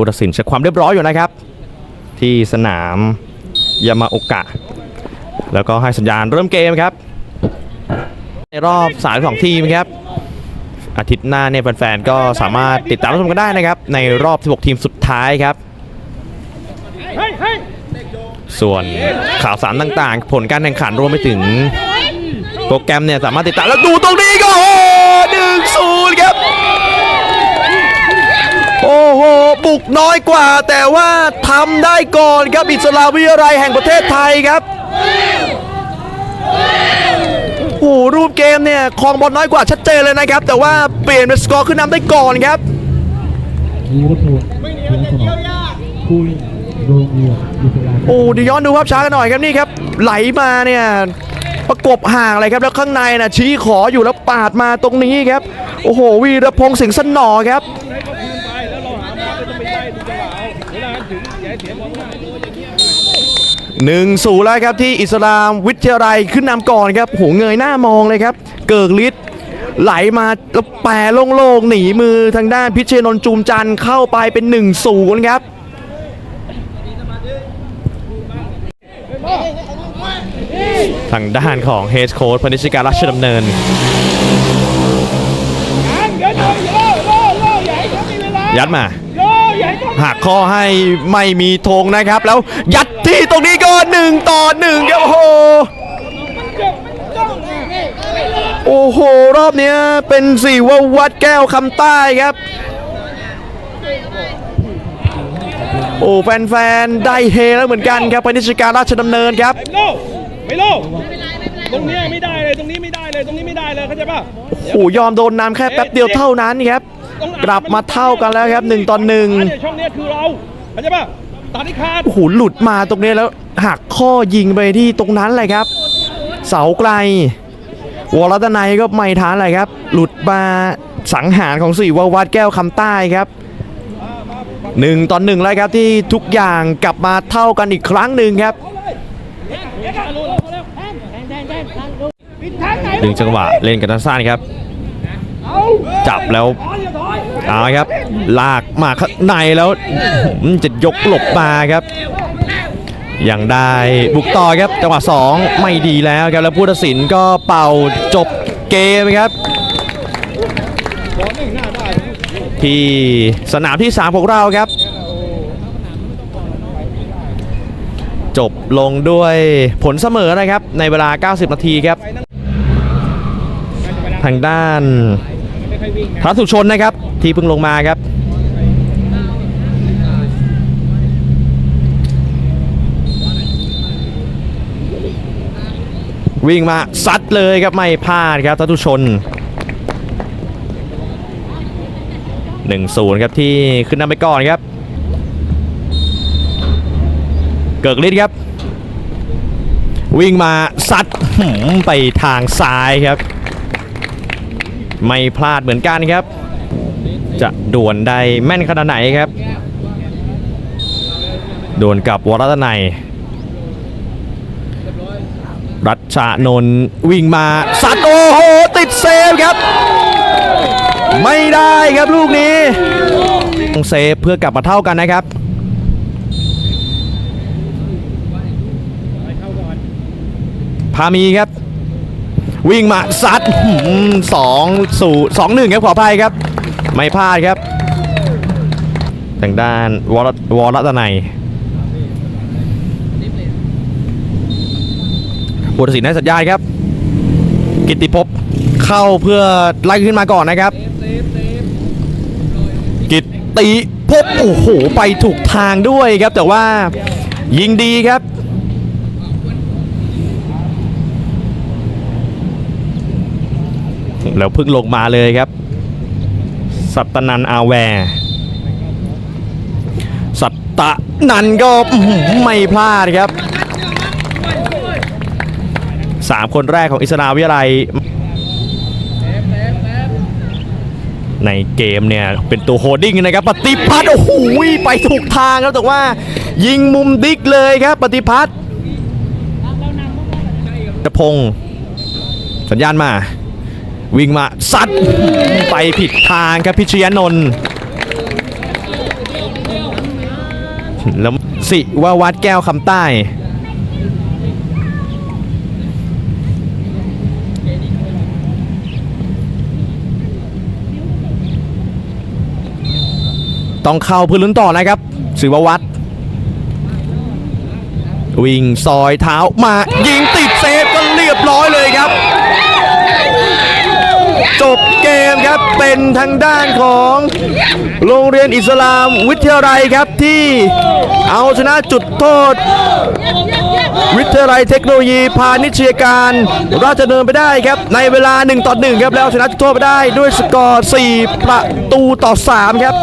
ผู้ตัดสินเช็คความเรียบร้อยอยู่นะครับ ที่สนามยามาโอกะ แล้วก็ให้สัญญาณเริ่มเกมครับ ในรอบ32ทีมครับ อาทิตย์หน้าเนี่ยแฟนๆก็สามารถติดตามรับชมกันได้นะครับ ในรอบ 16 ทีมสุดท้ายครับ ส่วนข่าวสารต่างๆ ผลการแข่งขันรวมไปถึงโปรแกรมเนี่ยสามารถติดตามแล้วดูตรงนี้ก็โอ้หนึ่งศูนย์ครับ โอ้โห บุกน้อยกว่า แต่ว่าทำได้ก่อนครับอิสลามวิทยาลัยแห่งประเทศไทยครับโอ้โหรูปเกมเนี่ยครองบอลน้อยกว่าชัดเจนเลยนะครับ แต่ว่าเปลี่ยนเป็นสกอร์ขึ้นนำได้ก่อนครับมีวัตถุเพียงสนองคุยโรงเรียนอิสลามโอ้เดียวย้อนดูภาพช้ากันหน่อยครับนี่ครับ ไหลมาเนี่ยประกบห่างเลยครับแล้วข้างในนะชี้ขออยู่แล้วปาดมาตรงนี้ครับ โอ้โหวีรพงษ์สิงห์สนอครับ หนึ่งศูนย์แล้วครับที่อิสลามวิทยาลัยขึ้นนำก่อนครับโหเงยหน้ามองเลยครับ เกิกฤทธิ์ไหลมาแล้วแปรโล่งๆหนีมือทางด้านพิเชนนจูมจันเข้าไปเป็น1นศูนย์ครับทางด้านของเฮดโค้ชพนิชการราชดำเนินยัดมา หักข้อให้ไม่มีธงนะครับ แล้วยัดที่ตรงนี้ก็หนึ่งต่อหนึ่งครับโอ้โหโอ้โห รอบเนี้ยเป็นสี่ว่าวัดแก้วคำใต้ครับ โอ้แฟนๆ ได้เฮแล้วเหมือนกันครับพนิชการราชดำเนินครับ ไม่โลกไม่โลกตรงเนี้ยไม่ได้เลย ตรงนี้ไม่ได้เลย ตรงนี้ไม่ได้เลย เข้าใจป่ะ โอ้โห ยอมโดนนำแค่แป๊บเดียวเท่านั้นครับ กลับมาเท่ากันแล้วครับ1ต่อ1เนี่ยช่องเนี้ยคือเราเข้าใจป่ะตัดที่ขาดโอ้โหหลุดมาตรงนี้แล้วหักข้อยิงไปที่ตรงนั้นเลยครับ เสาไกล วรตนัยก็ไม่ทันเลยครับ หลุดมาสังหารของสี่ววัดแก้วคำใต้ครับหนึ่งต่อหนึ่งแล้วครับที่ทุกอย่างกลับมาเท่ากันอีกครั้งหนึ่งครับ ดึงจังหวะเล่นกันสั้นๆครับ จับแล้วเอาครับ ลากมาข้างในแล้วอืมจะยกหลบมาครับยังได้บุกต่อครับจังหวะ 2 ไม่ดีแล้วครับแล้วผู้ตัดสินก็เป่าจบเกมครับที่สนามที่ 3 ของเราครับ จบลงด้วยผลเสมอนะครับ ในเวลา 90 นาทีครับ ทางด้านพระสุชนนะครับ ที่เพิ่งลงมาครับวิ่งมาซัดเลยครับไม่พลาดครับทัตุชน1-0ครับที่ขึ้นนำไปก่อนครับ เกิกฤทธิ์ครับ วิ่งมาซัดไปทางซ้ายครับ ไม่พลาดเหมือนกันครับ จะดวลได้แม่นขนาดไหนครับดวลกับวรัตนัยรัชชานนท์วิ่งมาสัดโอ้โหติดเซฟครับ ไม่ได้ครับลูกนี้ต้องเซฟเพื่อกลับมาเท่ากันนะครับพามีครับ วิ่งมาซัดสองสู่สองหนึ่งครับขออภัยครับ ไม่พลาดครับ ทางด้านวอรวอรตนัยบุตรศิลป์ให้สัญญาณครับ กิตติภพเข้าเพื่อไล่ขึ้นมาก่อนนะครับ กิตติภพโอ้โหไปถูกทางด้วยครับ แต่ว่ายิงดีครับ แล้วเพิ่งลงมาเลยครับ สัตนันอาแวร์ สัตตนันก็ไม่พลาดครับสามคนแรกของอิสราวิทยาลัยในเกมเนี่ย เป็นตัวโฮดดิ้งนะครับ ปฏิพัฒน์โอ้โหไปถูกทางครับแต่ว่า ยิงมุมดิกเลยครับ ปฏิพัฒน์ตะพงศ์สัญญาณมา วิ่งมาซัดไปผิดทางครับพิชยนนท์แล้วสิว่าวัดแก้วคำใต้ต้องเข้าพื้นลุ้นต่อนะครับสิววัตวิ่งซอยเท้ามายิงติดเซฟก็เรียบร้อยเลยครับ จบเกม ครับเป็นทางด้านของโรงเรียนอิสลามวิทยาลัยครับที่เอาชนะจุดโทษ วิทยาลัยเทคโนโลยีพาณิชยการ ราชดำเนินไปได้ครับในเวลา 1 ต่อ 1 ครับแล้วชนะจุดโทษไปได้ด้วยสกอร์ 4 ประตูต่อ 3 ครับ